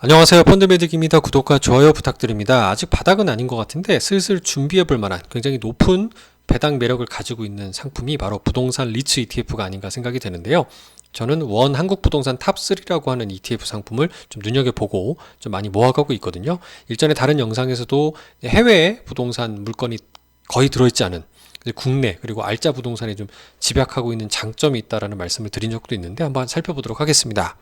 안녕하세요. 펀드매직입니다. 구독과 좋아요 부탁드립니다. 아직 바닥은 아닌 것 같은데 슬슬 준비해 볼 만한 굉장히 높은 배당 매력을 가지고 있는 상품이 바로 부동산 리츠 ETF가 아닌가 생각이 되는데요. 저는 원 한국 부동산 탑3라고 하는 ETF 상품을 좀 눈여겨보고 좀 많이 모아가고 있거든요. 일전에 다른 영상에서도 해외 부동산 물건이 거의 들어있지 않은 국내 그리고 알짜 부동산에 좀 집약하고 있는 장점이 있다라는 말씀을 드린 적도 있는데 한번 살펴보도록 하겠습니다.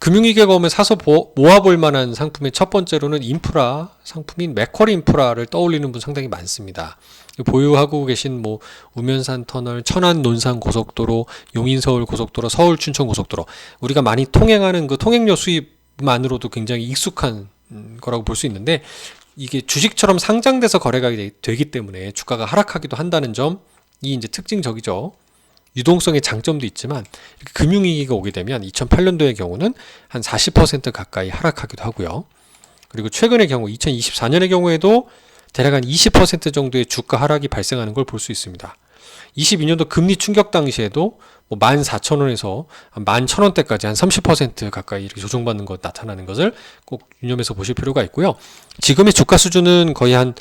금융위기가 오면 사서 모아볼 만한 상품의 첫 번째로는 인프라 상품인 맥쿼리 인프라를 떠올리는 분 상당히 많습니다. 보유하고 계신 뭐 우면산 터널, 천안 논산 고속도로, 용인 서울 고속도로, 서울 춘천 고속도로 우리가 많이 통행하는 그 통행료 수입만으로도 굉장히 익숙한 거라고 볼 수 있는데 이게 주식처럼 상장돼서 거래가 되기 때문에 주가가 하락하기도 한다는 점이 이제 특징적이죠. 유동성의 장점도 있지만 금융위기가 오게 되면 2008년도의 경우는 한 40% 가까이 하락하기도 하고요. 그리고 최근의 경우 2024년의 경우에도 대략 한 20% 정도의 주가 하락이 발생하는 걸 볼 수 있습니다. 22년도 금리 충격 당시에도 뭐 14,000원에서 11,000원대까지 한 30% 가까이 이렇게 조정받는 것 나타나는 것을 꼭 유념해서 보실 필요가 있고요. 지금의 주가 수준은 거의 한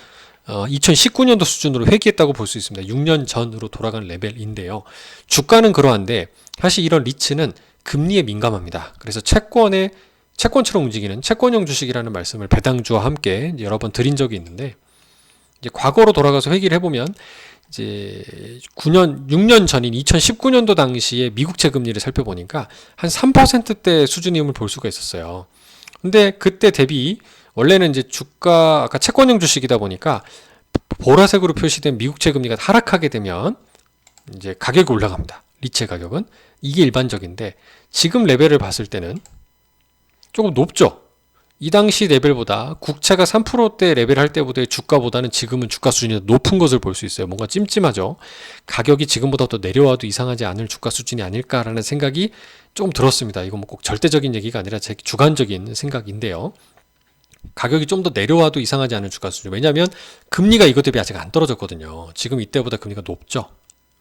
어, 2019년도 수준으로 회귀했다고 볼 수 있습니다. 6년 전으로 돌아간 레벨인데요. 주가는 그러한데 사실 이런 리츠는 금리에 민감합니다. 그래서 채권의 채권처럼 움직이는 채권형 주식이라는 말씀을 배당주와 함께 여러 번 드린 적이 있는데 이제 과거로 돌아가서 회귀를 해보면 이제 9년, 6년 전인 2019년도 당시에 미국 채 금리를 살펴보니까 한 3%대 수준임을 볼 수가 있었어요. 근데 그때 대비 원래는 이제 주가 아까 채권형 주식이다 보니까 보라색으로 표시된 미국 채 금리가 하락하게 되면 이제 가격이 올라갑니다. 리체 가격은 이게 일반적인데 지금 레벨을 봤을 때는 조금 높죠. 이 당시 레벨보다 국채가 3%대 레벨 할 때보다의 주가보다는 지금은 주가 수준이 높은 것을 볼 수 있어요. 뭔가 찜찜하죠. 가격이 지금보다 더 내려와도 이상하지 않을 주가 수준이 아닐까라는 생각이 좀 들었습니다. 이건 뭐 꼭 절대적인 얘기가 아니라 제 주관적인 생각인데요. 가격이 좀 더 내려와도 이상하지 않은 주가 수준. 왜냐하면 금리가 이것 대비 아직 안 떨어졌거든요. 지금 이때보다 금리가 높죠.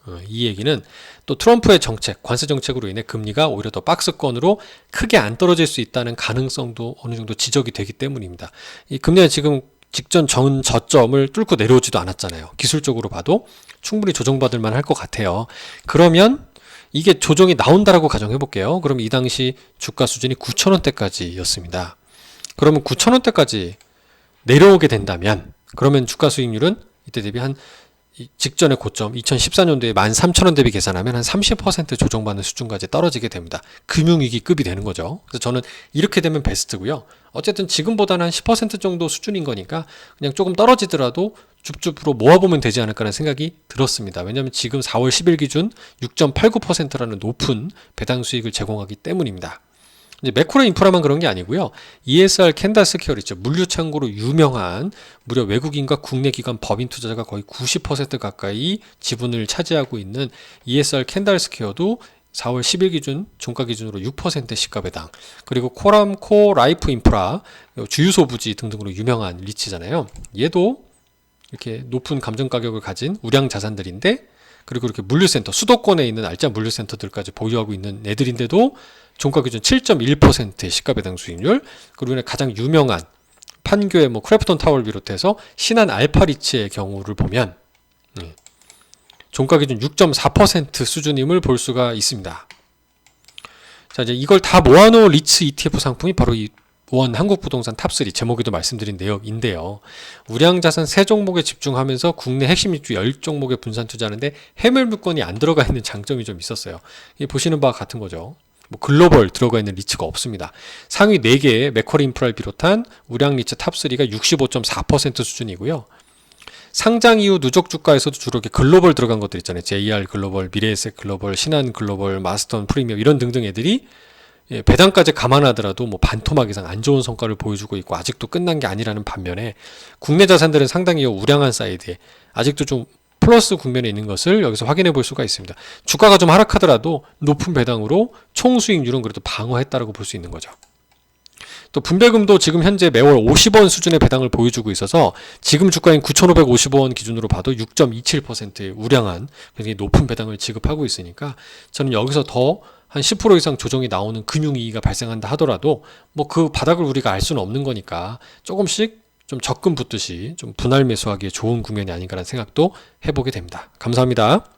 어, 이 얘기는 또 트럼프의 정책, 관세 정책으로 인해 금리가 오히려 더 박스권으로 크게 안 떨어질 수 있다는 가능성도 어느 정도 지적이 되기 때문입니다. 이 금리가 지금 직전 전 저점을 뚫고 내려오지도 않았잖아요. 기술적으로 봐도 충분히 조정받을 만할 것 같아요. 그러면 이게 조정이 나온다라고 가정해 볼게요. 그럼 이 당시 주가 수준이 9천원대까지였습니다. 그러면 9천원대까지 내려오게 된다면 그러면 주가 수익률은 이때 대비 한 직전의 고점 2014년도에 13,000원 대비 계산하면 한 30% 조정받는 수준까지 떨어지게 됩니다. 금융위기급이 되는 거죠. 그래서 저는 이렇게 되면 베스트고요. 어쨌든 지금보다는 한 10% 정도 수준인 거니까 그냥 조금 떨어지더라도 줍줍으로 모아보면 되지 않을까라는 생각이 들었습니다. 왜냐하면 지금 4월 10일 기준 6.89%라는 높은 배당 수익을 제공하기 때문입니다. 이제 매크로 인프라만 그런 게 아니고요. ESR 캔다 스퀘어리죠. 물류 창고로 유명한 무려 외국인과 국내 기관 법인 투자자가 거의 90% 가까이 지분을 차지하고 있는 ESR 캔달 스퀘어도 4월 10일 기준 종가 기준으로 6% 시가 배당 그리고 코람코 라이프 인프라 주유소 부지 등등으로 유명한 리치잖아요. 얘도 이렇게 높은 감정 가격을 가진 우량 자산들인데 그리고 이렇게 물류센터 수도권에 있는 알짜 물류센터들까지 보유하고 있는 애들인데도 종가 기준 7.1%의 시가 배당 수익률 그리고 가장 유명한 판교의 뭐 크래프톤 타워를 비롯해서 신한 알파리츠의 경우를 보면 네, 종가 기준 6.4% 수준임을 볼 수가 있습니다. 자 이제 이걸 다 모아놓은 리츠 ETF 상품이 바로 이 원 한국 부동산 탑3 제목에도 말씀드린 내용인데요. 우량자산 세 종목에 집중하면서 국내 핵심 입주 10종목에 분산 투자하는데 해물 물건이 안 들어가 있는 장점이 좀 있었어요. 보시는 바와 같은 거죠. 뭐 글로벌 들어가 있는 리츠가 없습니다. 상위 4개의 맥쿼리 인프라를 비롯한 우량 리츠 탑3가 65.4% 수준이고요. 상장 이후 누적 주가에서도 주로 이렇게 글로벌 들어간 것들 있잖아요. JR 글로벌, 미래에셋 글로벌, 신한 글로벌, 마스턴 프리미엄 이런 등등 애들이 예, 배당까지 감안하더라도 뭐 반토막 이상 안 좋은 성과를 보여주고 있고 아직도 끝난 게 아니라는 반면에 국내 자산들은 상당히 우량한 사이드에 아직도 좀 플러스 국면에 있는 것을 여기서 확인해 볼 수가 있습니다. 주가가 좀 하락하더라도 높은 배당으로 총 수익률은 그래도 방어했다라고 볼 수 있는 거죠. 또 분배금도 지금 현재 매월 50원 수준의 배당을 보여주고 있어서 지금 주가인 9,550원 기준으로 봐도 6.27%의 우량한 굉장히 높은 배당을 지급하고 있으니까 저는 여기서 더 한 10% 이상 조정이 나오는 금융위기가 발생한다 하더라도 뭐 그 바닥을 우리가 알 수는 없는 거니까 조금씩 좀 적금 붙듯이 좀 분할 매수하기에 좋은 국면이 아닌가라는 생각도 해보게 됩니다. 감사합니다.